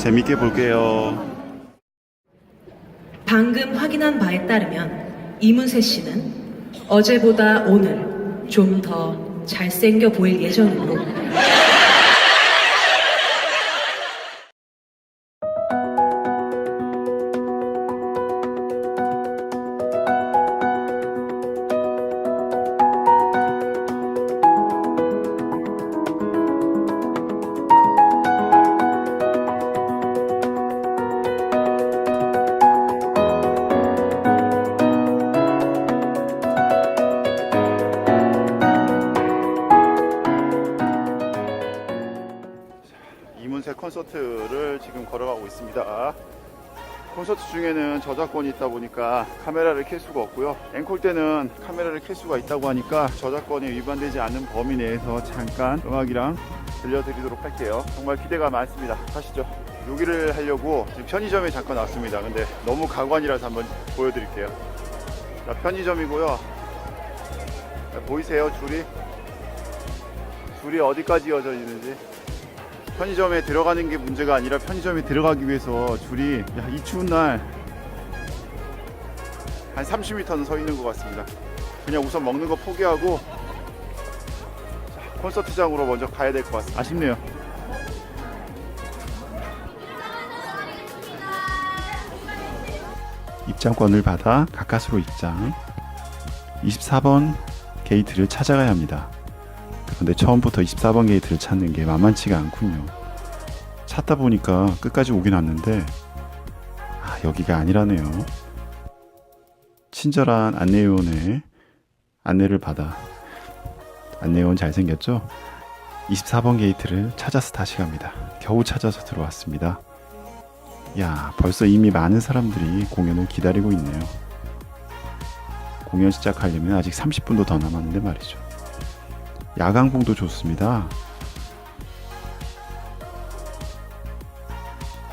재밌게 볼게요. 방금 확인한 바에 따르면 이문세 씨는 어제보다 오늘 좀 더 잘생겨 보일 예정이고 이문세 콘서트를 지금 걸어가고 있습니다. 콘서트 중에는 저작권이 있다 보니까 카메라를 켤 수가 없고요. 앵콜 때는 카메라를 켤 수가 있다고 하니까 저작권이 위반되지 않는 범위 내에서 잠깐 음악이랑 들려드리도록 할게요. 정말 기대가 많습니다. 가시죠. 여기를 하려고 지금 편의점에 잠깐 왔습니다. 근데 너무 가관이라서 한번 보여드릴게요. 자, 편의점이고요. 자, 보이세요? 줄이? 줄이 어디까지 이어져 있는지. 편의점에 들어가는 게 문제가 아니라 편의점에 들어가기 위해서 줄이 야, 이 추운 날 한 30m는 서 있는 것 같습니다. 그냥 우선 먹는 거 포기하고 자, 콘서트장으로 먼저 가야 될 것 같습니다. 아쉽네요. 입장권을 받아 가까스로 입장 24번 게이트를 찾아가야 합니다. 그런데 처음부터 24번 게이트를 찾는 게 만만치가 않군요. 찾다 보니까 끝까지 오긴 왔는데 아, 여기가 아니라네요. 친절한 안내요원의 안내를 받아 안내요원 잘생겼죠? 24번 게이트를 찾아서 다시 갑니다. 겨우 찾아서 들어왔습니다. 야, 벌써 이미 많은 사람들이 공연을 기다리고 있네요. 공연 시작하려면 아직 30분도 더 남았는데 말이죠. 야광봉도 좋습니다.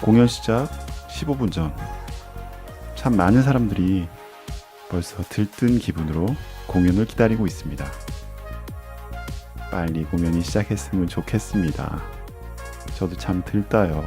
공연 시작 15분 전. 참 많은 사람들이 벌써 들뜬 기분으로 공연을 기다리고 있습니다. 빨리 공연이 시작했으면 좋겠습니다. 저도 참 들떠요.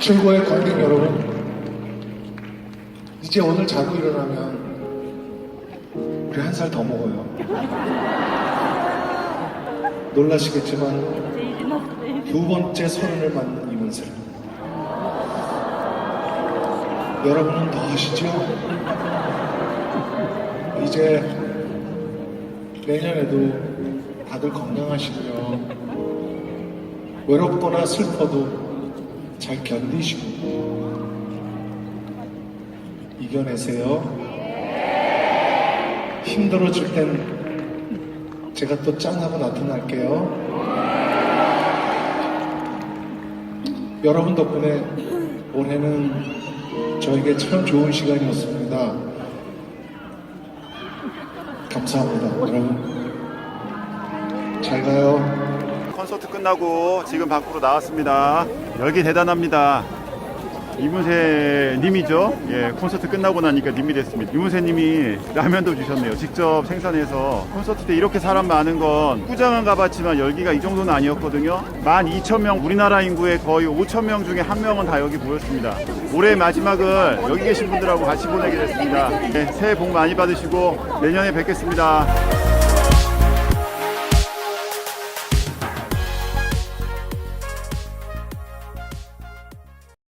최고의 관객 여러분, 이제 오늘 자고 일어나면 우리 한 살 더 먹어요. 놀라시겠지만 두 번째 서른을 맞는 이문세. 여러분은 더 하시죠? 이제 내년에도 다들 건강하시고요. 외롭거나 슬퍼도 잘 견디시고 이겨내세요. 힘들어질 땐 제가 또 짠하고 나타날게요. 여러분 덕분에 올해는 저에게 참 좋은 시간이었습니다. 감사합니다. 여러분. 잘 가요. 콘서트 끝나고 지금 밖으로 나왔습니다. 열기 대단합니다. 이문세 님이죠. 예, 콘서트 끝나고 나니까 님이 됐습니다. 이문세 님이 라면도 주셨네요. 직접 생산해서 콘서트 때 이렇게 사람 많은 건 후장은 가봤지만 열기가 이 정도는 아니었거든요. 12,000명, 우리나라 인구의 거의 5,000명 중에 한 명은 다 여기 모였습니다. 올해 마지막을 여기 계신 분들하고 같이 보내게 됐습니다. 네, 새해 복 많이 받으시고 내년에 뵙겠습니다.